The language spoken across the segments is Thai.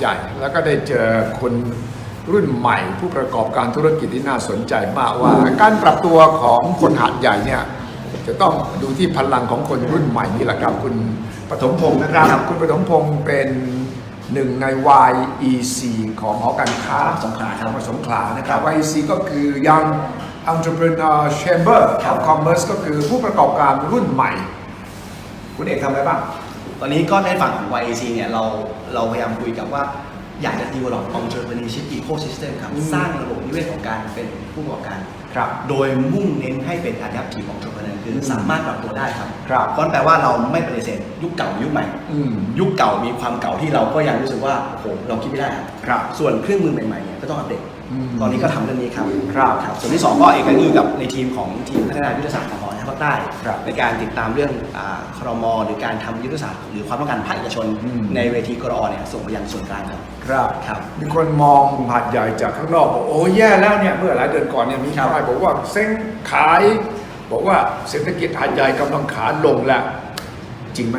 ใหญ่แล้วก็ได้เจอคนรุ่นใหม่ผู้ประกอบการธุรกิจที่น่าสนใจมากว่า การปรับตัวของคนหาดใหญ่เนี่ยจะต้องดูที่พลังของคนรุ่นใหม่นี่แหละครับคุณปฐมพงศ์นะครับครับคุณปฐมพงศ์เป็นหนึ่งใน YEC ของหอการค้าสงขลาครับจังหวัดสงขลานะครับ YEC ก็คือ Young Entrepreneur Chamber ครับ of Commerce ก็คือผู้ประกอบการรุ่นใหม่ คุณเอกทำอะไรบ้าง ตอนนี้ก็ในฝั่งของ YAC เนี่ยเราเราพยายามคุยกับว่าอยากจะ develop entrepreneurship ecosystem ครับอืมสร้างระบบนิเวศของการเป็นผู้ประกอบการ ครับ โดยมุ่งเน้นให้เป็น adaptive entrepreneur คือสามารถปรับตัวได้ครับครับเพราะแปลว่าเราไม่ปฏิเสธยุคเก่ายุคใหม่ อืม ยุคเก่ามีความเก่าที่เราก็ยังรู้สึกว่าโอ้โหเราคิดไม่ได้ครับครับส่วนเครื่องมือใหม่ๆเนี่ยก็ต้องอัปเดตอืม ตอนนี้ก็ทำเรื่องนี้ครับครับส่วนที่สองก็เอกก็คือกับในทีมของทีมพัฒนายุทธศาสตร์ของหอภาคใต้ครับในการติดตามเรื่องอาครมหรือการทำยุทธศาสตร์หรือความต้องการภาคเอกชน อืม ในเวทีกรอเนี่ยส่งไปยังส่วนกลางครับ ครับ ครับมีคนมองหาดใหญ่จากข้างนอกบอกโอ้แย่แล้วเนี่ยเมื่อหลายเดือนก่อนเนี่ยมีครับข่าวบอกว่าเซ้งขาย บอกว่าเศรษฐกิจหาดใหญ่กำลังขาลงแล้วจริงไหม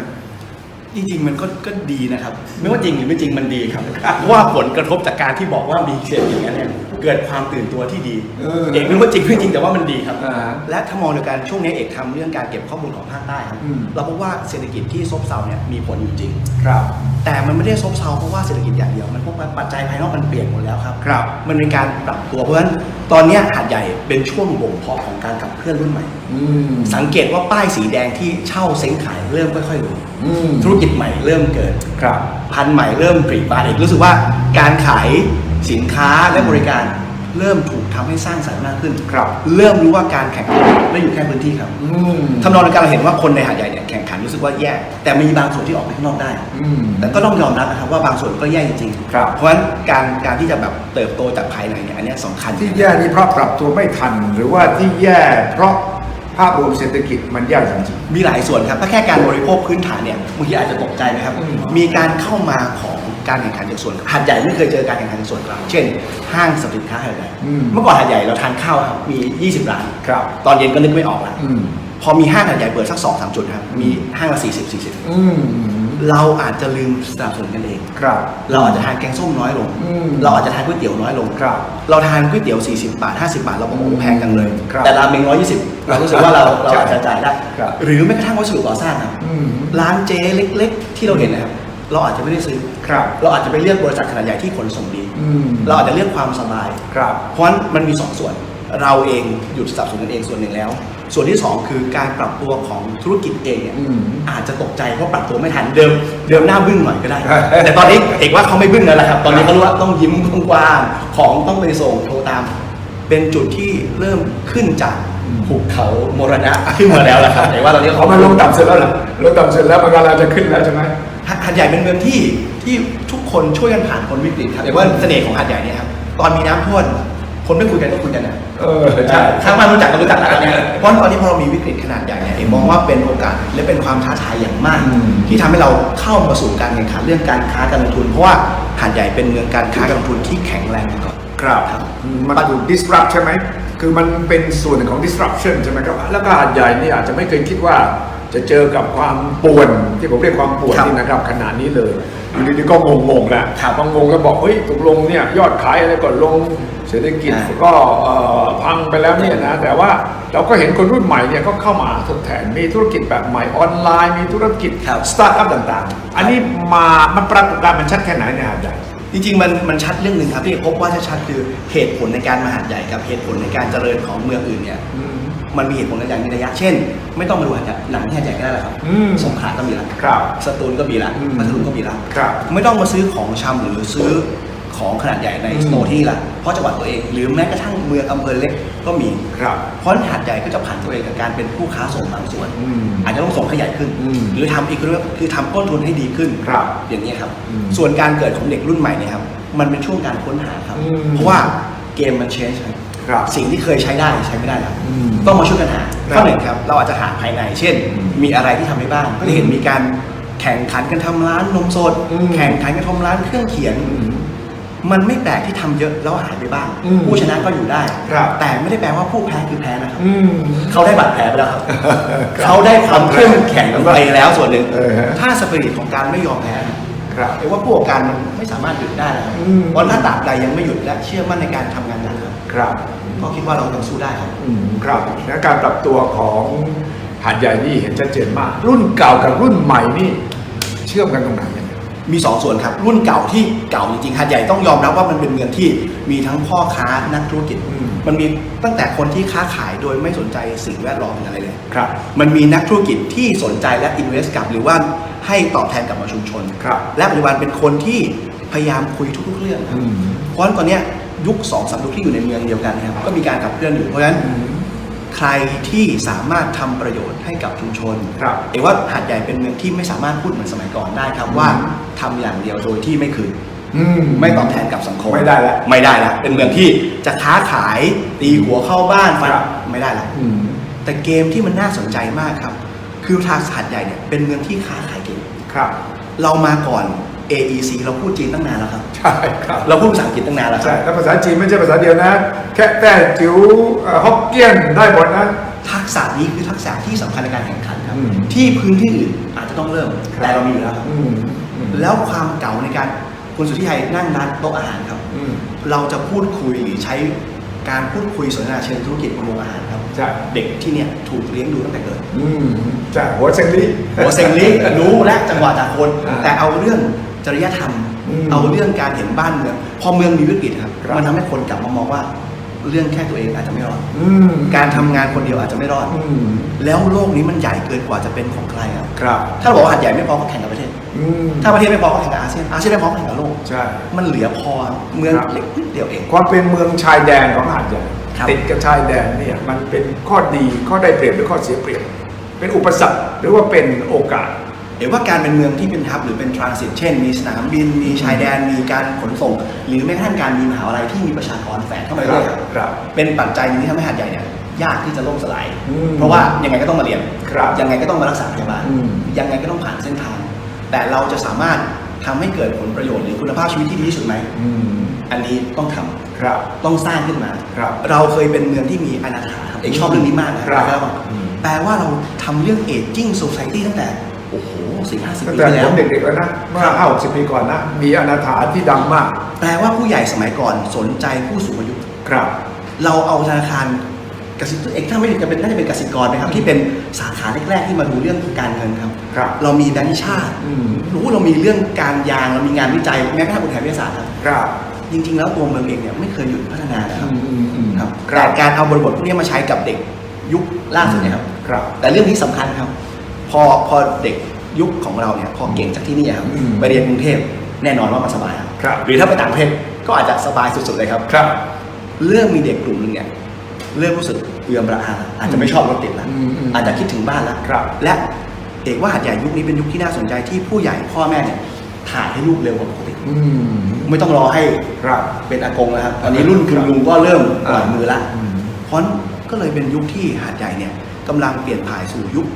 จริงๆมันก็ก็ดีนะครับ ไม่ว่าจริงหรือไม่จริงมันดีครับเพราะว่าผลกระทบจากการที่บอกว่ามีเศรษฐกิจอย่างนั้นเนี่ย เกิดความตื่นตัวที่ดีเออเอกไม่ว่าจริงไม่จริงแต่ว่ามันดีครับ อ่าฮะและถ้ามองในการช่วงนี้เอกทำเรื่องการเก็บข้อมูลของภาคใต้ครับอืม เราพบว่าเศรษฐกิจที่ซบเซาเนี่ยมีผลอยู่จริง ครับ แต่มันไม่ได้ซบเซาเพราะว่าเศรษฐกิจอย่างเดียว มันพบว่าปัจจัยภายนอกมันเปลี่ยนหมดแล้วครับ ครับ มันเป็นการปรับตัวเพราะฉะนั้นตอนเนี้ยหาดใหญ่เป็นช่วงบ่งเพาะของการขับเคลื่อนรุ่นใหม่ อืมสังเกตว่าป้ายสีแดงที่เช่าเซ้งขายเริ่มค่อยๆลงอืมธุรกิจใหม่เริ่มเกิด ครับ พันธุ์ใหม่เริ่มปรีบานเอกรู้สึกว่าการขาย สินค้าและบริการเริ่มถูกทำให้สร้างสรรค์มากขึ้นครับ เริ่มรู้ว่าการแข่งขันไม่อยู่แค่พื้นที่ครับอืมทำนองในการเราเห็นว่าคนในหาดใหญ่เนี่ยแข่งขันรู้สึกว่าแย่แต่มีบางส่วนที่ออกไปข้างนอกได้อืมแต่ก็ต้องยอมรับนะครับว่าบางส่วนก็แย่จริงๆครับเพราะฉะนั้นการการที่จะแบบเติบโตจากภายในเนี่ยอันเนี้ยสำคัญที่แย่นี่เพราะปรับตัวไม่ทัน หรือว่าที่แย่เพราะภาพรวมเศรษฐกิจมันแย่จริงมีหลายส่วนครับถ้าแค่การบริโภคพื้นฐานเนี่ยบางทีอาจจะตกใจนะครับอืมมีการเข้ามาของ การแข่งขันจากส่วนหาดใหญ่ไม่เคยเจอการแข่งขันจากส่วนกลางเช่น ห้างสรรพสินค้าหาดใหญ่อืมเมื่อก่อนหาดใหญ่เราทานข้าวครับมี 20 ร้านๆครับตอนเย็นก็นึกไม่ออกละอืม พอมีห้างหาดใหญ่เปิดสักสองสามจุดครับมีห้างละ40 40อืมเราอาจจะลืมสนับสนุนกันเอง ครับ เราอาจจะทานแกงส้มน้อยลง อืมเราอาจจะทานก๋วยเตี๋ยวน้อยลง ครับเราทานก๋วยเตี๋ยว 40 บาท 50 บาท เราบอกโอ้โหแพงจังเลย ครับแต่ราเมง120 เรารู้สึกว่าเราเราอาจจะจ่ายได้ ครับหรือแม้กระทั่งวัสดุก่อสร้างครับ อืมร้านเจ๊เล็ก ๆ ที่เราเห็นนะครับ เราอาจจะไม่ได้ซื้อ ครับเราอาจจะไปเลือกบริษัทขนาดใหญ่ที่ขนส่งดี อืมเราอาจจะเลือกความสบาย ครับ เพราะฉะนั้นมันมีสองส่วน เราเองหยุดสนับสนุนกันเองส่วนหนึ่งแล้ว ส่วนที่สองคือการปรับตัวของธุรกิจเองเนี่ยอืมอาจจะตกใจเพราะปรับตัวไม่ทันเดิม เดิมหน้าบึ้งหน่อยก็ได้ แต่ตอนนี้เอกว่าเขาไม่บึ้งแล้วละครับ ตอนนี้เขารู้ว่าต้องยิ้มกว้างๆของต้องไปส่งโทรตาม เป็นจุดที่เริ่มขึ้นจากภูเขามรณะขึ้นมาแล้วละครับแต่ว่าตอนนี้เขามาลงต่ำเสร็จแล้วเหรอลงต่ำเสร็จแล้วมันกำลังจะขึ้นแล้วใช่ไหม หาดใหญ่เป็นเมืองที่ที่ทุกคนช่วยกันผ่านพ้นวิกฤตครับแต่ว่าเสน่ห์ของหาดใหญ่เนี่ยครับตอนมีน้ำท่วมคนไม่คุยกันก็คุยกันนะเออใช่ข้างบ้านรู้จักก็รู้จักแล้วตอนเนี้ยเพราะตอนนี้พอเรามีวิกฤตขนาดใหญ่เนี่ยเอกมองว่าเป็นโอกาสและเป็นความท้าทายอย่างมากอืมที่ทำให้เราเข้ามาสู่การแข่งขันเรื่องการค้าการลงทุน เพราะว่าหาดใหญ่เป็นเมืองการค้าการลงทุนที่แข็งแรงมาก่อนครับครับอืมมันถูก disrupt ใช่ไหมคือมันเป็นส่วนหนึ่งของ disruption ใช่ไหมครับแล้วก็หาดใหญ่นี่อาจจะไม่เคยคิดว่า จะเจอกับความป่วนที่ผมเรียกความป่วนครับนี่นะครับขนาดนี้เลยอยู่ดีๆก็งงๆแหละครับพองงแล้วบอกเฮ้ยตกลงเนี่ยยอดขายอะไรก็ลงเศรษฐกิจอ่าก็เอ่อพังไปแล้วเนี่ยนะแต่ว่าเราก็เห็นคนรุ่นใหม่เนี่ยก็เข้ามาทดแทนมีธุรกิจแบบใหม่ออนไลน์ มีธุรกิจครับสตาร์ทอัพต่างๆ อันนี้มามันปรากฏการณ์มันชัดแค่ไหนเนี่ยหาดใหญ่จริงๆมันมันชัดเรื่องหนึ่งครับที่พบว่าชัดๆคือเหตุผลในการมาหาดใหญ่กับเหตุผลในการเจริญของเมืองอื่นเนี่ย มันมีเหตุผลกันอย่างมีนัยยะเช่น ไม่ต้องมาดูหาดใหญ่หนังที่หาดใหญ่ก็ได้แล้วครับอืมสงขลาก็มีแล้วครับสตูลก็มีแล้วอืมพัทลุงก็มีแล้วครับไม่ต้องมาซื้อของชำหรือซื้อของขนาดใหญ่ในอืมสโตร์ที่ละเพราะจังหวัดตัวเองหรือแม้กระทั่งเมืองอำเภอเล็กก็มี ครับ เพราะฉะนั้นหาดใหญ่ก็จะผ่านตัวเองกับการเป็นผู้ค้าส่งบางส่วน อืมอาจจะต้องส่งให้ใหญ่ขึ้น อืมหรือทำอีกเรื่องคือทำต้นทุนให้ดีขึ้น ครับอย่างนี้ยครับ อืมส่วนการเกิดของเด็กรุ่นใหม่เนี่ยครับ มันเป็นช่วงการค้นหาครับ อืมเพราะว่าเกมมัน change ครับ ครับสิ่งที่เคยใช้ได้ใช้ไม่ได้แล้วอืมต้องมาช่วยกันหาครับข้อหนึ่งครับ เราอาจจะหาภายใน เช่นมีอะไรที่ทำได้บ้างก็จะเห็นมีการแข่งขันกันทำร้านนมสด อืม แข่งขันกันทำร้านเครื่องเขียน อืม มันไม่แปลกที่ทำเยอะแล้วหายไปบ้าง อืมผู้ชนะก็อยู่ได้ ครับ แต่ไม่ได้แปลว่าผู้แพ้คือแพ้นะครับ อืม เขาได้บาดแผลไปแล้วครับ ครับเขาได้ความเข้มแข็งไปแล้วส่วนหนึ่ง เออฮะ ถ้าสปิริตของการไม่ยอมแพ้ครับ เรียกว่าผู้ประกอบการมันไม่สามารถหยุดได้แล้วอืม เพราะถ้าตราบใดยังไม่หยุดและเชื่อมั่นในการทำงานหนักครับ ครับก็คิดว่าเรายังสู้ได้ครับ อืมครับและการปรับตัวของหาดใหญ่นี่เห็นชัดเจนมาก รุ่นเก่ากับรุ่นใหม่นี่ เชื่อมกันตรงไหนยังไงมีสองส่วนครับ รุ่นเก่าที่เก่าจริงๆหาดใหญ่ต้องยอมรับว่ามันเป็นเมืองที่มีทั้งพ่อค้านักธุรกิจ อืม มันมีตั้งแต่คนที่ค้าขายโดยไม่สนใจสิ่งแวดล้อมหรืออะไรเลย ครับ มันมีนักธุรกิจที่สนใจและ invest กลับหรือว่าให้ตอบแทนกลับมาชุมชน ครับและปัจจุบันเป็นคนที่พยายามคุยทุกๆเรื่องครับอืม เพราะฉะนั้นตอนเนี้ย ยุคสองสามยุคที่อยู่ในเมืองเดียวกันนะครับก็มีการขับเคลื่อนอยู่เพราะฉะนั้นใครที่สามารถทำประโยชน์ให้กับชุมชนครับเอว่าหาดใหญ่เป็นเมืองที่ไม่สามารถพูดเหมือนสมัยก่อนได้ครับว่าทำอย่างเดียวโดยที่ไม่คืนอืมไม่ตอบแทนกับสังคมไม่ได้แล้วไม่ได้แล้วเป็นเมืองที่จะค้าขายตีหัวเข้าบ้านฟันครับไม่ได้แล้วอืมแต่เกมที่มันน่าสนใจมากครับ คือทางหาดใหญ่เนี่ยเป็นเมืองที่ค้าขายเก่งครับ เรามาก่อน AEC เราพูดจีนตั้งนานแล้วครับ ใช่ครับ เราพูดภาษาอังกฤษตั้งนานแล้วคใช่รับ แล้วภาษาจีนไม่ใช่ภาษาเดียวนะ แค่แต่จิ๋วเอ่อฮอกเกี้ยนได้หมดนะ ทักษะนี้คือทักษะที่สำคัญในการแข่งขันครับ อืมที่พื้นที่อื่นอาจจะต้องเริ่ม ครับ แต่เรามีอยู่แล้วครับ อืมอืมแล้วความเก่าในการคุณสุทธิชัยนั่งร้านโต๊ะอาหารครับ อืม เราจะพูดคุยหรือใช้ การพูดคุยสนทนาเชิงธุรกิจบนโรงอาหารครับใช่เด็กที่เนี่ยถูกเลี้ยงดูตั้งแต่เกิด อืมใช่หัวเซงลี่ หัวเซงลิรู้และจังหวะจากคน อ่าแต่เอาเรื่องจริยธรรม อืมเอาเรื่องการเห็นบ้านเมืองพอเมืองมีวิกฤตครับครับ มันทำให้คนกลับมามองว่า เรื่องแค่ตัวเองอาจจะไม่รอด อืมการทำงานคนเดียวอาจจะไม่รอด อืมแล้วโลกนี้มันใหญ่เกินกว่าจะเป็นของใครครับ ครับ ถ้าเราบอกว่าหาดใหญ่ไม่พอก็แข่งกับประเทศ อืมถ้าประเทศไม่พอก็แข่งกับอาเซียนอาเซียนไม่พอก็แข่งกับโลก ใช่ มันเหลือพอเมืองครับ เล็กนิดเดียวเอง ความเป็นเมืองชายแดนของหาดใหญ่ครับ ติดกับชายแดนเนี่ยมันเป็นข้อดีข้อได้เปรียบหรือข้อเสียเปรียบเป็นอุปสรรคหรือว่าเป็นโอกาส เห็นว่าการเป็นเมืองที่เป็นฮับหรือเป็นทรานสิตเช่น มีสนามบิน มีชายแดน มีการขนส่ง หรือแม้กระทั่งการมีมหาวิทยาลัยที่มีประชากรแฝงเข้ามาด้วยครับครับเป็นปัจจัยหนึงที่ทำให้หาดใหญ่เนี่ยยากที่จะล่มสลาย อืมเพราะว่ายังไงก็ต้องมาเรียน ครับยังไงก็ต้องมารักษาพยาบาล อืม ยังไงก็ต้องผ่านเส้นทาง แต่เราจะสามารถทำให้เกิดผลประโยชน์หรือคุณภาพชีวิตที่ดีที่สุดไหมอืมอันนี้ต้องทำครับต้องสร้างขึ้นมาครับเราเคยเป็นเมืองที่มีอนาถาครับเอกชอบเรื่องนี้มากนะครับแล้วอืมแปลว่าเราทำเรื่อง aging society ตั้งแต่โอ้โหสี่ห้าสิบตั้งปีแต่ที่แล้ผวมเด็กๆแล้วนะเมื่อห้าหกสิบปีก่อนนะ มีอนาถาที่ดังมาก แปลว่าผู้ใหญ่สมัยก่อนสนใจผู้สูงอายุครับ เราเอาธนาคาร กสิกรเอกถ้าไม่ผิดจะเป็นน่าจะเป็นกสิกรนะครับที่เป็นสาขาแรกๆที่มาดูเรื่องการเงินครับ ครับเรามีแบงก์ชาติ อืม รู้เรามีเรื่องการยางเรามีงานวิจัยแม้กระทั่งอุทยานวิทยาศาสตร์ครับ ครับ จริง ๆ แล้วตัวเมืองเองเนี่ยไม่เคยหยุดพัฒนานะครับอืมอืมอืมครับครัแต่บการเอาบริบทพวกนี้มาใช้กับเด็กยุคล่าสุดเนี่ยครับ ครับ แต่เรื่องนี้สำคัญครับ พอพอเด็กยุคของเราเนี่ยพอเก่งจากที่นี่ครับอืม ไปเรียนกรุงเทพแน่นอนว่ามันสบายครับ ครับ หรือถ้าไปต่างประเทศก็อาจจะสบายสุดๆเลยครับ ครับ เริ่มมีเด็กกลุ่มหนึงเนี่ย เริ่มรู้สึกเอือมระอา อาจจะไม่ชอบรถติดแล้วอืมอืมอาจจะคิดถึงบ้านแล้วครับและเอกว่าหาดใหญ่ยุคนี้เป็นยุคที่น่าสนใจที่ผู้ใหญ่พ่อแม่เนี่ยถ่ายให้ลูกเร็วกว่าปกติอืมไม่ต้องรอให้ครับเป็นอากงนะครับตอนนี้รุ่นคุณลุงก็เริ่มปล่อยมือละอืมเพราะฉะนั้นก็เลยเป็นยุคที่หาดใหญ่เนี่ยกำลังเปลี่ยนผ่านสู่ยุค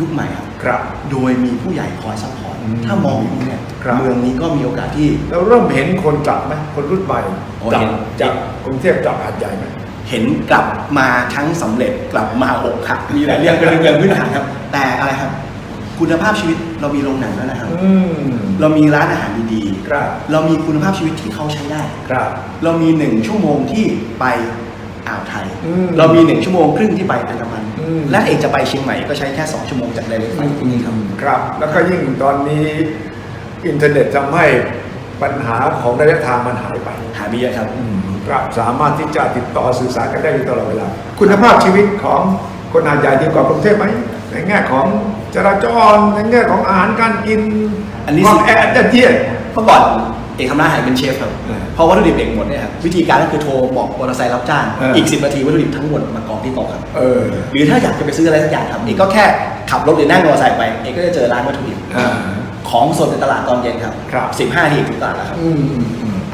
ยุคใหม่ครับครับ โดยมีผู้ใหญ่คอยซัพพอร์ตอืมถ้ามองอย่างนี้เนี่ยครับเมืองนี้ก็มีโอกาสที่เราเริ่มเห็นคนกลับไหมคนรุ่นใหม่โอ้กลับเห็นจากกรุงเทพกลับหาดใหญ่ไหม เห็นกลับมาทั้งสำเร็จกลับมาอกหักมีหลายเรื่องเป็นเรื่องพื้นฐานครับ แต่อะไรครับ คุณภาพชีวิตเรามีโรงหนังแล้วนะครับอืมเรามีร้านอาหารดีครับๆเรามีคุณภาพชีวิตที่เขาใช้ได้ครับเรามีหนึ่งชั่วโมงที่ไปอ่าวไทยอืมเรามีหนึ่งชั่วโมงครึ่งที่ไปอันดามันอืมและเอกจะไปเชียงใหม่ก็ใช้แค่2ชั่วโมงจากไดเรกไฟที่นี่ครับครับ แล้วก็ยิ่งตอนนี้อินเทอร์เน็ตทำให้ปัญหาของระยะทางมันหายไปหามีเยอะครับ ครับสามารถที่จะติดต่อสื่อสารกันได้อยู่ตลอดเวลา คุณภาพชีวิตของคนหาดใหญ่ดีกว่ากรุงเทพไหมในแง่ของจราจรในแง่ของอาหารการกินอันนี้ควาสิมแออัดยัดเยียดเมื่อก่อนเอกทำร้านอาหารเป็นเชฟครับเออพอวัตถุดิบเอกหมดเนี่ยครับวิธีการก็คือโทรบอกมอเตอร์ไซค์รับจ้างเอออีอีก10นาทีวัตถุดิบทั้งหมดมากองที่โต๊ะครับเออหรือถ้าอยากจะไปซื้ออะไรสักอย่างครับเอกก็แค่ขับรถหรือนั่งมอเตอร์ไซค์ไปเอกก็จะเจอร้านวัตถุดิบอ่าของสดในตลาดตอนเย็นครับครับ15นาทีถึงตลาดแล้วครับ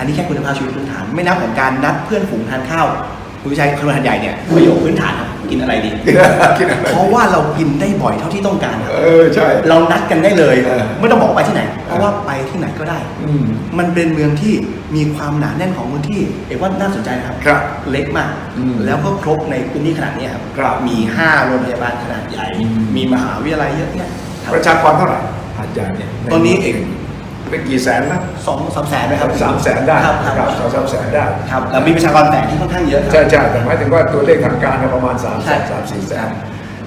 อืมอืมอืมอันนี้แค่คุณภาพชีวิตพื้นฐาน ไม่นับของการนัดเพื่อนฝูงทานข้าวคุณผู้ชายคนหันใหญ่เนี่ยประโยคพื้นฐานครับกินอะไรดีคิดอะไรเพราะว่าเรากินได้บ่อยเท่าที่ต้องการครับเออใช่ เรานัดกันได้เลยเออไม่ต้องบอกว่าไปที่ไหน เพราะว่าไปที่ไหนก็ได้อืมมันเป็นเมืองที่มีความหนาแน่นของพื้นที่เอกว่าน่าสนใจนะครับครับเล็กมากอืมแล้วก็ครบในพื้นที่ขนาดนี้ครับครับมี 5 โรงพยาบาลขนาดใหญ่อืมมีมหาวิทยาลัยเยอะแยะครับประชากรเท่าไหร่หาดใหญ่เนี่ยตอนนี้เอก เป็นกี่แสนนะสองสามแสนไหมครับสามแสนได้ครับครับสองสามแสนได้ครับแล้วมีประชากรแฝงที่ค่อนข้างเยอะคใช่รับใช่แต่หมายถึงว่าตัวเลขทางการเนี่ยประมาณ3ามใช่แสนสามสี่แสน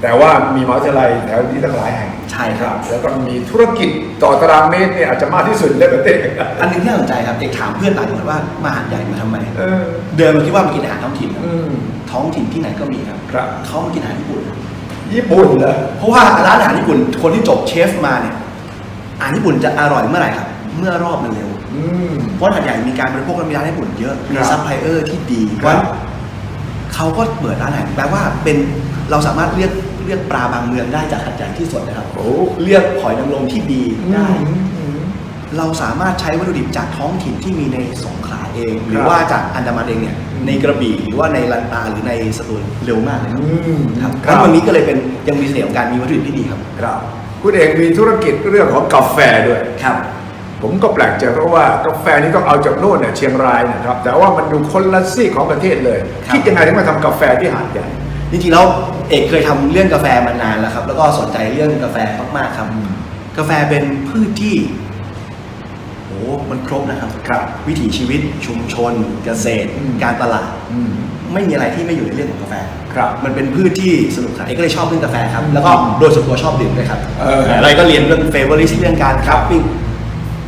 แต่ว่ามีมหาวิทยาลัยแถวนี้ตั้งหลายแห่งใช่ครับ แล้วก็มีธุรกิจต่อตารางเมตรเนี่ยอาจจะมากที่สุดในประเทศอันหนึงที่น่าสนใจครับเด็กถามเพื่อนหลายคนว่ามาหาดใหญ่มาทำไมเออเดินมาคิดว่ามากินอาหารท้องถิ่นครับอืมท้องถิ่นที่ไหนก็มีครับครับเขามากินอาหารญี่ปุ่นญี่ปุ่นเหรอเพราะว่าร้านอาหารญี่ปุ่นคนที่จบเชฟมาเนี่ย อาหารญี่ปุ่นจะอร่อยเมื่อไหร่ครับ เมื่อรอบมันเร็ว อืม เพราะหาดใหญ่มีการบริโภคและมีร้านญี่ปุ่นเยอะ มีครับซัพพลายเออร์ที่ดีครับว่าเขาก็เปิดร้านอาหารแปลว่าเป็นเราสามารถเรียกเรียกปลาบางเมืองได้จากหาดใหญ่ที่สดนะครับ โอ้เรียกหอยนางรมที่ดีได้อืมอืมเราสามารถใช้วัตถุดิบจากท้องถิ่นที่มีในสงขลาเอง หรือครับว่าจากอันดามันเองเนี่ยอืมในกระบี่หรือว่าในลันตาหรือในสตูลเร็วมากเลยครับอืมครับครับ แล้ววันนี้ก็เลยเป็นยังมีเสน่ห์ของการมีวัตถุดิบที่ดีครับ ครับ คุณเอกมีธุรกิจเรื่องของกาแฟด้วย ครับ ผมก็แปลกใจเพราะว่ากาแฟนี่ต้องเอาจากโน่นเนี่ยเชียงรายนะครับ แต่ว่ามันดูคนละซีกของประเทศเลยครับ คิดยังไงถึงมาทำกาแฟที่หาดใหญ่ จริงๆแล้วเอกเคยทำเรื่องกาแฟมานานแล้วครับ แล้วก็สนใจเรื่องกาแฟมากๆครับอืมกาแฟเป็นพืชที่โอ้มันครบนะครับ ครับวิถีชีวิตชุมชน เกษตร อืม การตลาด อืม ไม่มีอะไรที่ไม่อยู่ในเรื่องของกาแฟ ครับ มันเป็นพืชที่สนุกสนานเอกก็เลยชอบเรื่องกาแฟครับอืมแล้วก็โดยส่วนตัวชอบดื่มด้วยครับเอออะไรก็เรียนเรื่องเฟเวอริสเรื่องการคัพปิ้ง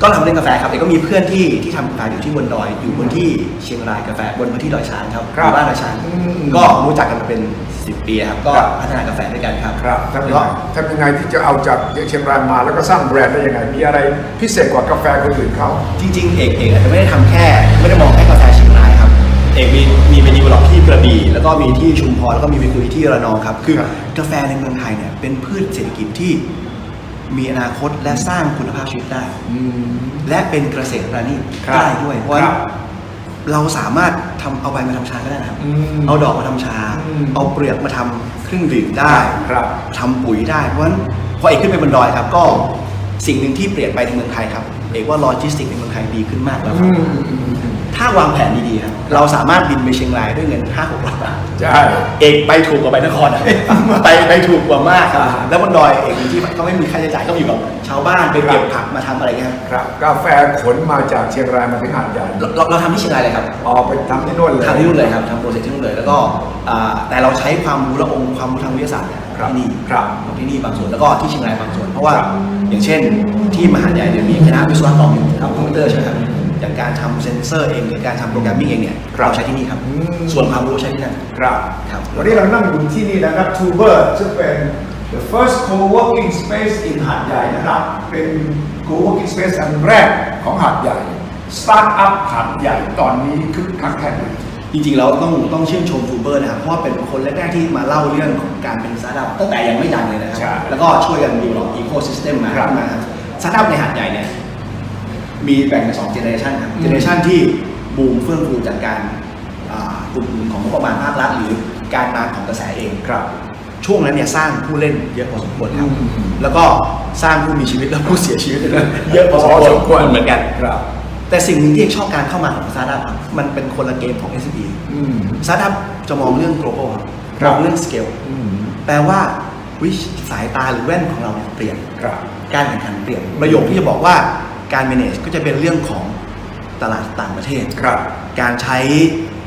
ก็ทำเรื่องกาแฟครับเอกก็มีเพื่อนที่ที่ทำกาแฟอยู่ที่บนดอย อยู่บนที่เชียงรายกาแฟบนพื้นที่ดอยช้างครับครับหมู่บ้านดอยช้างอืม ก็รู้จักกันมาเป็น10ปีครับก็ครับพัฒนากาแฟด้วยกันครับครับทำยังก็ไงทำยังไงที่จะเอาจากเชียงรายมาแล้วก็สร้างแบรนด์ได้ยังไง มีอะไรพิเศษกว่ากาแฟคนอื่นเขา จริงๆเอกเอกอาจจะไม่ได้ทำแค่ ไม่ได้มองแค่ เอกมีมีไปดีเวลลอปที่กระบี่แล้วก็มีที่ชุมพรแล้วก็มีไปคุยที่ระนองครับ คือครับกาแฟในเมืองไทยเนี่ยเป็นพืชเศรษฐกิจที่มีอนาคตและสร้างคุณภาพชีวิตได้อืมและเป็นเกษตรประณีตครับได้ด้วยเพราะว่าครับเราสามารถทำเอาใบมาทำชาก็ได้นะครับ อืมเอาดอกมาทำชา อืมเอาเปลือกมาทำเครื่องดื่มได้ครับทำปุ๋ยได้เพราะฉะนั้นพอเอกขึ้นไปบนดอยครับ ก็สิ่งหนึ่งที่เปลี่ยนไปในเมืองไทยครับ เอกว่าโลจิสติกในเมืองไทยดีขึ้นมากแล้วคอืรับมอืมอืม ถ้าวางแผนดีๆครับเราสามารถบินไปเชียงรายด้วยเงิน5 6ล้านบาทใช่เอกไปถูกกว่าไปนครไปไปถูกกว่ามากครับอ่าแล้วบนดอยเอกมีที่ก็ไม่มีค่าใช้จ่ายก็อยู่กับชาวบ้านไปเก็บผักมาทำอะไรเงี้ยครับครับกาแฟขนมาจากเชียงรายมาถึงหาดใหญ่เราเราเราทำที่เชียงรายเลยครับออกไปทำที่โน่นเลยทำที่นู่นเลยครับทำโปรเซสที่นู่นเลยแล้วก็อ่าแต่เราใช้ความรู้และองค์ความรู้ทางวิทยาศาสตร์เนี่ยครับที่นี่ครับของที่นี่บางส่วนแล้วก็ที่เชียงรายบางส่วนเพราะว่าครับอย่างเช่น ที่มหาวิทยาลัยเนี่ยมีคณะวิศวกรอยู่ทำคอมพิวเตอร์ใช่ไหมครับ อย่างการทำเซนเซอร์เองหรือการทำโปรแกรมมิ่งเองเนี่ยครับเราใช้ที่นี่ครับ อืม ส่วนความรู้ใช้ที่นั่นครับครับ วันนี้เรานั่งอยู่ที่นี่นะครับทูเบอร์ซึ่งเป็น the first co-working space in หาดใหญ่นะครับ เป็น co-working space อันแรกของหาดใหญ่ start up หาดใหญ่ตอนนี้คึกคักแค่ไหน จริงๆแล้วต้องต้องชื่นชมทูเบอร์นะครับ เพราะว่าเป็นคนแรกๆที่มาเล่าเรื่องของการเป็นสตาร์ทอัพตั้งแต่ยังไม่ดังเลยนะคใช่รัแล้วก็ช่วยกันดีหลอกอีโคซิสเต็มมาครับขึ้นมาครับสตาร์ทอัพในหาดใหญ่เนี่ย มีแบ่งเป็นสองเจเนอเรชันครับอืมเจเนอเรชันที่บูมเฟื่องฟูจากการอ่าอุดหนุนของงบประมาณภาครัฐหรือการมาของกระแสเองครับ ช่วงนั้นเนี่ยสร้างผู้เล่นเยอะพอสมควรครับอืมแล้วก็สร้างผู้มีชีวิตและผู้เสียชีวิตด้วยเยอะพอสมพอสมคคววรรเหมือนกันครับ แต่สิ่งหนึ่งที่เอกชอบการเข้ามาของสตาร์ทอัพครับมันเป็นคนละเกมของ s อ p อืมสตาร์ทอัพจะมองเรื่อง global ครับครัมบองเรื่อง scale อืมแปลว่าวิสายตาหรือแว่นของเราเนี่ยเปลี่ยนครับการแข่งขันเปลี่ยนประโยคที่จะบอกว่า การ manage ก็จะเป็นเรื่องของตลาดต่างประเทศ ครับ การใช้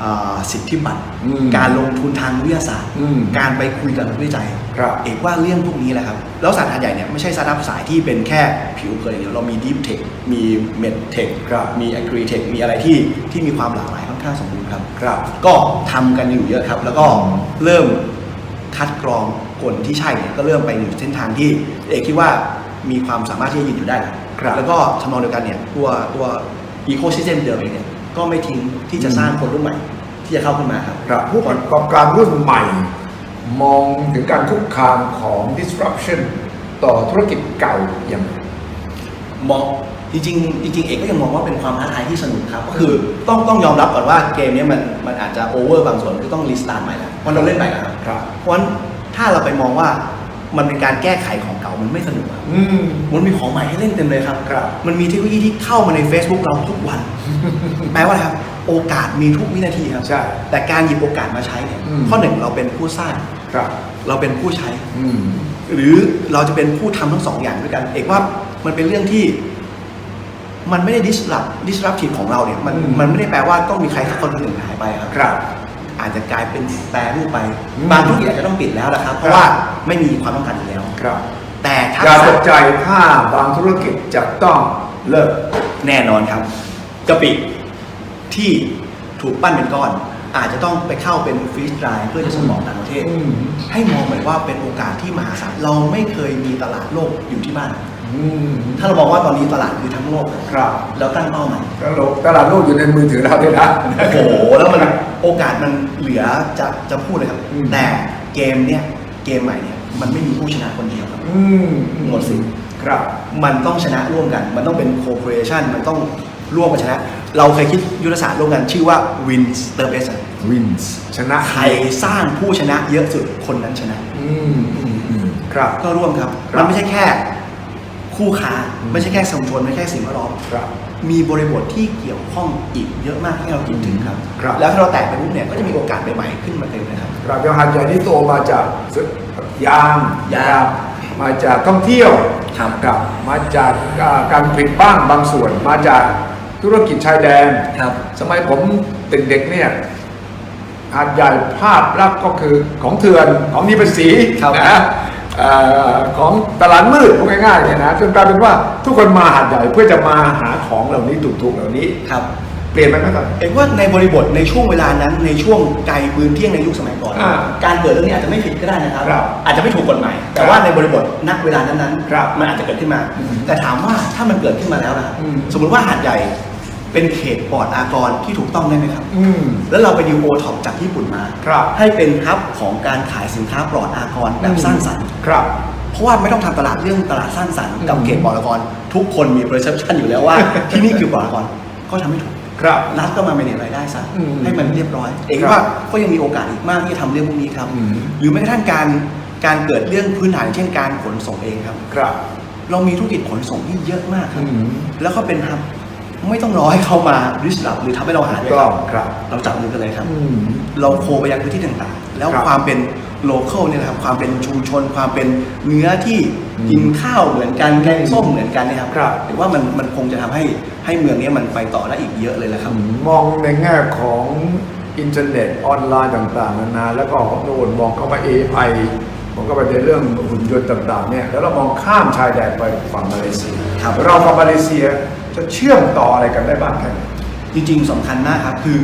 เอ่อสิทธิบัตร อืมการลงทุนทางวิทยาศาสตร์ อืมการไปคุยกับนักวิจัย ครับเอกว่าเรื่องพวกนี้แหละครับ แล้วสาขาใหญ่เนี่ยไม่ใช่สตาร์ทอัพสายที่เป็นแค่ผิวเผินอย่างเดียวเรามี deep tech มี med tech ครับมี agri tech มีอะไรที่ที่มีความหลากหลายค่อนข้างสมบูรณ์ครับ ครับก็ทำกันอยู่เยอะครับ แล้วก็เริ่มคัดกรองคนที่ใช่เนี่ยก็เริ่มไปอยู่เส้นทางที่เอกคิดว่า มีความสามารถที่จะยืนอยู่ได้แล้วครับแล้วก็ทำนองเดียวกันเนี่ยตัวตัวอีโคซิสเต็มเดิมเองเนี่ยก็ไม่ทิ้งที่จะสร้างคนรุ่นใหม่ ที่จะเข้าขึ้นมาครับครับผู้ประกอบการรุ่นใหม่ มองถึงการคุกคามของ disruption ต่อธุรกิจเก่าอย่างไรมองจริงๆจริงๆเอกก็ยังมองว่าเป็นความท้าทายที่สนุกครับก็คือต้องต้องยอมรับก่อนว่าเกมเนี้ยมันมันอาจจะโอเวอร์บางส่วนคือต้องรีสตาร์ทใหม่แล้วเพราะเราเล่นใหม่แล้วครับครับเพราะฉะนั้นถ้าเราไปมองว่า มันเป็นการแก้ไขของเก่ามันไม่สนุกครับอืม มันมีของใหม่ให้เล่นเต็มเลยครับ ครับ มันมีเทคโนโลยีที่เข้ามาใน Facebook เราทุกวัน แปลว่าอะไรครับ โอกาสมีทุกวินาทีครับ ใช่แต่การหยิบโอกาสมาใช้เนี่ย อืม ข้อหนึ่งเราเป็นผู้สร้าง ครับ เราเป็นผู้ใช้ อืม หรือเราจะเป็นผู้ทำทั้งสองอย่างด้วยกัน เอกว่ามันเป็นเรื่องที่ มันไม่ได้ disrupt disruptive ของเราเนี่ย มันอืม มันไม่ได้แปลว่าต้องมีใครสักคนคนหนึ่งหายไปครับ ครับ อาจจะกลายเป็นแปรรูปไปอืมบางธุรกิจอาจจะต้องปิดแล้วนะครับ เพครัราะบว่าไม่มีความต้องการอีกแล้ว ครับแต่ทักอย่าษะตกใจถ้าบางธุรกิจจะต้องเลิก แน่นอนครับกะปิที่ถูกปั้นเป็นก้อน อาจจะต้องไปเข้าเป็นฟรีสไตร์เพื่อจะส่งออกต่างประเทศ อืม ให้มองเหมือนว่าเป็นโอกาสที่มหาศาลเราไม่เคยมีตลาดโลกอยู่ที่บ้าน อืมถ้าเรามองว่าตอนนี้ตลาดคือทั้งโลก ครับแล้วตั้งเป้าใหม่ ตลกตลาดโลกอยู่ในมือถือเราด้วยนะ โอ้โห แล้วมัน โอกาสมันเหลือจะจะพูดเลยครับ อืม แต่เกมเนี่ยเกมใหม่เนี่ยมันไม่มีผู้ชนะคนเดียวครับ อืมหมดสิทธิ์ ครับ มันต้องชนะร่วมกัน มันต้องเป็นโค p o r a t i o n มันต้องร่วมกันชนะ เราเคยคิดยุทธศาสตร์ร่วมกันชื่อว่า win s t e r b e s t วินส์ชนะใครสร้างผู้ชนะเยอะสุดคนนั้นชนะ อืมอืมอืม ครับ ก็ร่วมครับ ครับ มันไม่ใช่แค่คู่ค้า ไม่ใช่แค่สมชนไม่ใช่แค่สิ่งแวดล้อม ครับ มีบริบทที่เกี่ยวข้องอีกเยอะมากที่เราคิดถึงครับ ครับ แล้วถ้าเราแตกไปปุ๊บเนี่ยก็จะมีโอกาสใหม่ๆขึ้นมาเต็มเลยครับ ครับยางหัดใหญ่นี่โตมาจากยางยางนะครับมาจากท่องเที่ยวครับกับมาจากอ่าการผลิตบ้างบางส่วน มาจากธุรกิจชายแดน ครับ สมัยผมเด็กๆเนี่ยหาดใหญ่ภาพลักษณ์ก็คือของเถื่อนของมีภาษีครับนะเอ่อของตลาดมืดพูดง่ายๆเนี่ยนะจนกลายเป็นว่าทุกคนมาหาดใหญ่เพื่อจะมาหาของเหล่านี้ถูกๆเหล่านี้ครับเปลี่ยนไปไหมครับเอกว่าในบริบทในช่วงเวลานั้นในช่วงไกลปืนเที่ยงในยุคสมัยก่อนอ่าการเกิดเรื่องนี้อาจจะไม่ผิดก็ได้นะครับครับอาจจะไม่ถูกกฎหมายแต่ครับว่าในบริบทณเวลานั้นครับๆมันอาจจะเกิดขึ้นมาอืมแต่ถามว่าถ้ามันเกิดขึ้นมาแล้วนะครับอืมสมมติว่าหาดใหญ่ เป็นเขตปลอดอากรที่ถูกต้องได้ไหมครับ อืม แล้วเราไปดิวโอท็อปจากญี่ปุ่นมา ครับให้เป็นฮับของการขายสินค้าปลอดอากรแบบสร้างสรรค์ ครับ เพราะว่าไม่ต้องทำตลาดเรื่องตลาดสร้างสรรค์กับอืม เขตปลอดอากรทุกคนมี perception อยู่แล้วว่า ที่นี่คือปลอดอากรก็ทำไม่ถูก ครับ รัฐก็มาเป็นรายได้ซะอืมให้มันเรียบร้อยเองครับว่าก็ยังมีโอกาสอีกมากที่จะทำเรื่องพวกนี้ครับ อืม หรือแม้กระทั่งการการเกิดเรื่องพื้นฐานเช่นการขนส่งเองครับ ครับ เรามีธุรกิจขนส่งที่เยอะมากครับ อืมแล้วก็เป็นฮับ ไม่ต้องรอให้เขามาริสลับหรือทำให้เราหายไปก็ครับ เราจับมือกันเลยครับอืมเราโคไปยังพื้นที่ต่างๆ แล้วครับความเป็นโลเคอลเนี่ยนะครับความเป็นชุมชน ความเป็นเนื้อที่อืมกินข้าวเหมือนกันแกงส้มเหมือนกันเนะครับครับหรือว่ามันมันคงจะทำให้ให้เมืองนี้มันไปต่อได้อีกเยอะเลยแหละครับ มองในแง่ของอินเทอร์เน็ตออนไลน์ต่างๆนานาแล้วก็โน่นมองเข้ามา AI มองเข้าไปในเรื่องหุ่นยนต์ต่างๆเนี่ยแล้วเรามองข้ามชายแดนไปฝั่งมาเลเซียครับเรากับมาเลเซีย จะเชื่อมต่ออะไรกันได้บ้างแค่ไหนจริงๆสำคัญมากครับคือ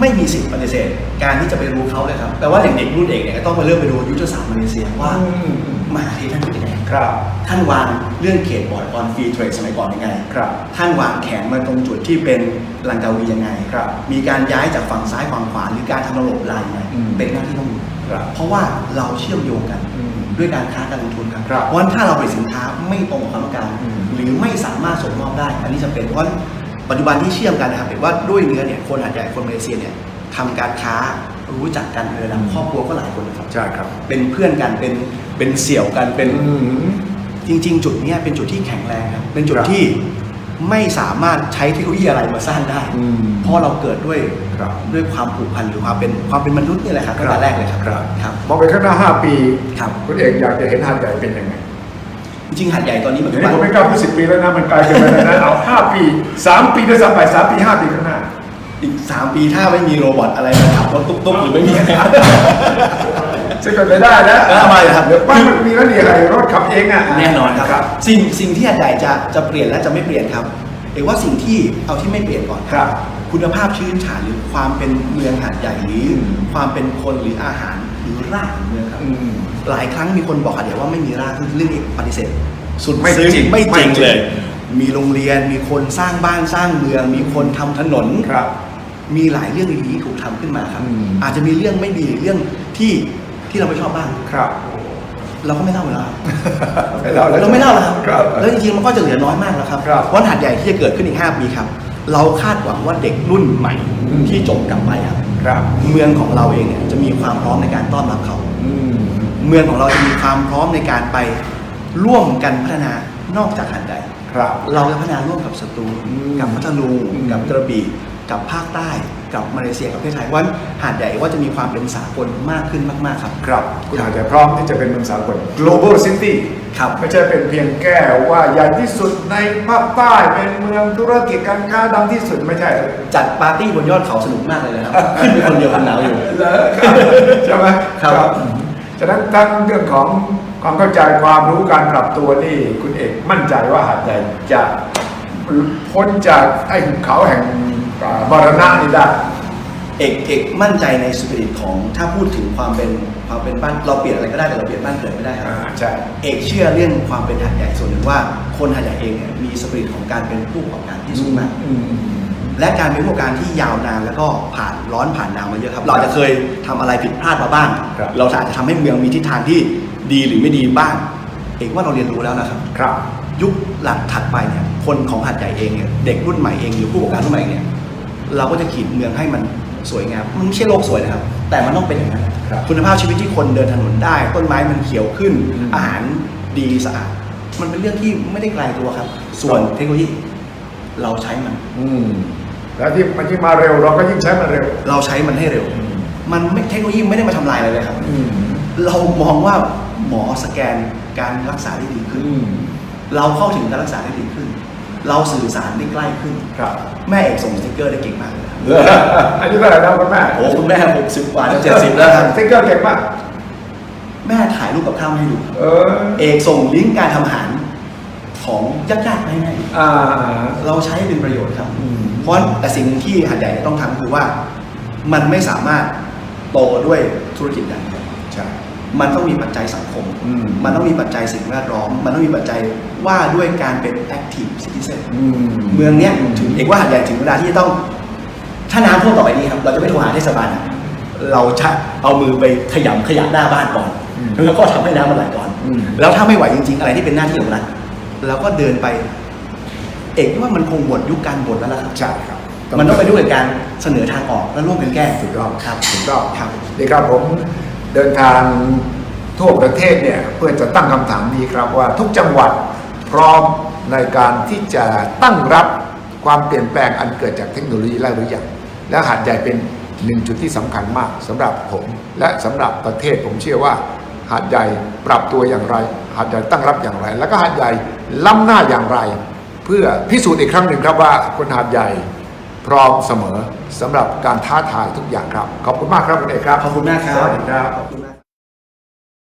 ไม่มีสิทธิ์ปฏิเสธ การที่จะไปรู้เขาเลยครับแปลว่าเด็กๆรุ่นเอกเนี่ยก็ต้องมาเริ่มไปดูยุทธศาสตร์มาเลเซียว่าอืมมหาที่ท่านเป็นยังไงครับ ท่านวางเรื่องเขตบอร์ดออนฟรีเทรดสมัยก่อนยังไงครับ ท่านวางแขนมาตรงจุดที่เป็นลังกาวียังไงครับ มีการย้ายจากฝั่งซ้ายฝั่งขวาหรือการทำระบบลายยังไงอืมเป็นหน้าที่ต้องดูครับเพราะว่าเราเชื่อมโยงกันอืมด้วยการค้าการลงทุนครับครับเพราะฉะนั้นถ้าเราผลิตสินค้าไม่ตรงกับความต้องการอืม หรือไม่สามารถส่งมอบได้ อันนี้จำเป็นเพราะฉะนั้นปัจจุบันที่เชื่อมกันนะครับเห็นว่าด้วยเนื้อเนี่ยคนอาจจะคนมาเลเซียเนี่ยทำการค้ารู้จักกันในระดับครอบครัวก็หลายคนนะครับใช่ครับ เป็นเพื่อนกันเป็นเป็นเสี่ยวกันเป็นอืมจริง ๆ จุดเนี้ยเป็นจุดที่แข็งแรงครับเป็นจุดครับที่ไม่สามารถใช้เทคโนโลยีอะไรมาสร้างได้อืมเพราะเราเกิดด้วยครับด้วยความผูกพันหรือความเป็นความเป็นมนุษย์นี่แหละครับตั้งแต่แรกเลยครับครับครับมองไปข้างหน้า 5 ปีครับคุณเอกอยากจะเห็นหาดใหญ่เป็นยังไง จริงๆหัดใหญ่ตอนนี้ปัจเดี๋จุยวนี้บันผมไม่กล้าพูดสิปีแล้วนะ มันไกลเกินไปแล้วนะ เอาห้าปีสามปีด้วยซ้ำไปสามปีห้าปีข้างหน้า อีก 3 ปีถ้าไม่มีโรบอทอะไรมาขับรถตุ๊กๆหรือไม่มีอะไร จะเกิดไปได้นะแล้วทำไมล่ะครับ เดี๋ยวบ้านมันมีแล้วนี่อะไรรถขับเองอะแน่นอนครับครับสิ่งสิ่งที่หัดใหญ่จะจะเปลี่ยนและจะไม่เปลี่ยนครับเอกว่าสิ่งที่เอาที่ไม่เปลี่ยนก่อนครับ คุณภาพชื้นฉาดหรือความเป็นเมืองหาดใหญ่หรืออืมความเป็นคนหรืออาหารห รือรากของเมืองครับ อืม หลายครั้งมีคนบอกหัดใหญ่ว่าไม่มีรากคือเรื่องเอกปฏิเสธสุดไม่ซึ้จริงไม่จไม่ริงจริง เลย มีโรงเรียนมีคนสร้างบ้านสร้างเมือง มีคนทำถนน ครับ มีหลายเรื่องดีๆที่ถูกทำขึ้นมาครับ อืม อาจจะมีเรื่องไม่ดีเรื่องที่ที่เราไม่ชอบบ้าง ครับ เราก็ไม่เล่าแล้วไม่เล่าแล้วเราไม่เล่าแล้วครับครับแล้วจริงๆมันก็จะเหลือน้อยมากแล้วครับครับวันหัดใหญ่ที่จะเกิดขึ้นอีก 5 ปีครับ เราคาดหวังว่าเด็กรุ่นใหม่อืม ที่จบกลับไปครับ ครับเมืองของเราเองเนี่ยจะมีความพร้อมในการต้อนรับเขา อืม เมืองของเราจะมีความพร้อมในการไปร่วมกันพัฒนานอกจากหัดใหญ่ครับ เราจะพัฒนาร่วมกับสตูลอืมกับพัทลุงอืม กับกระบี่กับภาคใต้ กับมาเลเซียกับประเทศไทยว่าหาดใหญ่ว่าจะมีความเป็นสากลมากขึ้นมาก ๆ ครับ ครับคุณอาจจะพร้อมที่จะเป็นเมืองสากล global city ครับไม่ใช่เป็นเพียงแก้ว่าใหญ่ที่สุดในภาคใต้เป็นเมืองธุรกิจการค้าดังที่สุดไม่ใช่ จัดปาร์ตี้บนยอดเขาสนุกมากเลยนะครับ ขึ้นไปคนเดียวคนหนาวอยู่ใช่ไหมครับฉะนั้นทั้งเรื่องของความเข้าใจความรู้การปรับตัวนี่คุณเอกมั่นใจว่าหาดใหญ่จะพ้นจากไอ้หุบเขาแห่งอ่า มรณะนี่ได้เอกเอกมั่นใจในสปิริตของถ้าพูดถึงความเป็นความเป็นบ้านเราเปลี่ยนอะไรก็ได้แต่เราเปลี่ยนบ้านเกิดไม่ได้ครับ อ่าใช่ เอกเชื่อเรื่องความเป็นหัดใหญ่ส่วนหนึ่งว่าคนหัดใหญ่เองเนี่ยมีสปิริตของการเป็นผู้ประกอบการที่สูงมาก อืม และการเป็นผู้ประกอบการที่ยาวนานแล้วก็ผ่านร้อนผ่านหนาวมาเยอะครับ เราอาจจะเคยทำอะไรผิดพลาดมาบ้างครับ เราอาจจะทำให้เมืองมีทิศทางที่ดีหรือไม่ดีบ้าง เอกว่าเราเรียนรู้แล้วนะครับ ครับ ยุคหลังถัดไปเนี่ยคนของหัดใหญ่เองเนี่ยเด็กรุ่นใหม่เองหรือผู้ประกอบการรุ่นใหม่เนี่ย เราก็จะขีดเมืองให้มันสวยงามมันไม่ใช่โลกสวยนะครับ แต่มันต้องเป็นอย่างนั้นครับคุณภาพชีวิตที่คนเดินถนนได้ ต้นไม้มันเขียวขึ้นอืมอาหารดีสะอาดมันเป็นเรื่องที่ไม่ได้ไกลตัวครับ ส่วนเทคโนโลยีเราใช้มัน อืมแล้วที่มันยิ่งมาเร็ว เราก็ยิ่งใช้มันเร็ว เราใช้มันให้เร็วอืมมันไม่เทคโนโลยีไม่ได้มาทำลายอะไรเลยครับอืมเรามองว่าหมอสแกนการรักษาได้ดีขึ้นอืมเราเข้าถึงการรักษาได้ดีขึ้น เราสื่อสารได้ใกล้ขึ้น ครับแม่เอกส่งสติ๊กเกอร์ได้เก่งมากเลยครับอายุเท่าไหร่แล้วคุณแม่โอ้คุณแม่หกสิบกว่าจะเจ็ดสิบแล้วครับ สติ๊กเกอร์เก่งมากแม่ถ่ายรูปกับข้าวมาให้ดูเออเอกส่งลิงก์การทำอาหารของญาติๆมาให้แม่ดูอ่า เราใช้ให้เป็นประโยชน์ครับ อืม เพราะแต่สิ่งที่หัดใหญ่ต้องทำคือว่า มันไม่สามารถโตด้วยธุรกิจอย่างเดียวใช่ มันต้องมีปัจจัยสังคมอืมมันต้องมีปัจจัยสิ่งแวดล้อม มันต้องมีปัจจัยว่าด้วยการเป็น active citizen อืมเมืองเนี้ยถึงเอกว่าหัดใหญ่ถึงเวลาที่จะต้อง ถ้าน้ำท่วมต่อไปนี้ครับ เราจะไม่โทรหาเทศบาลนะเราจะเอามือไปขยำขยะหน้าบ้านก่อนอืมแล้วก็ทำให้น้ำมันไหลก่อนอืมแล้วถ้าไม่ไหวจริง ๆ อะไรที่เป็นหน้าที่ของรัฐเราก็เดินไป เอกว่ามันคงหมดยุคการบ่นแล้วล่ะครับใช่ครับมันต้องไปด้วยกับการเสนอทางออกและร่วมกันแก้ถูกต้องครับถูกต้องครับนี่ครับผม เดินทางทั่วประเทศเนี่ยเพื่อจะตั้งคำถามนี้ครับว่าทุกจังหวัดพร้อมในการที่จะตั้งรับความเปลี่ยนแปลงอันเกิดจากเทคโนโลยีแล้วหรือยังและหาดใหญ่เป็นหนึ่งจุดที่สำคัญมากสำหรับผม และสำหรับประเทศผมเชื่อว่าหาดใหญ่ปรับตัวอย่างไร หาดใหญ่ตั้งรับอย่างไร แล้วก็หาดใหญ่ล้ำหน้าอย่างไร เพื่อพิสูจน์อีกครั้งหนึ่งครับว่าคนหาดใหญ่ พร้อมเสมอสำหรับการท้าทายทุกอย่างครับ ขอบคุณมากครับคุณเอกครับ ขอบคุณมากครับ สวัสดีครับ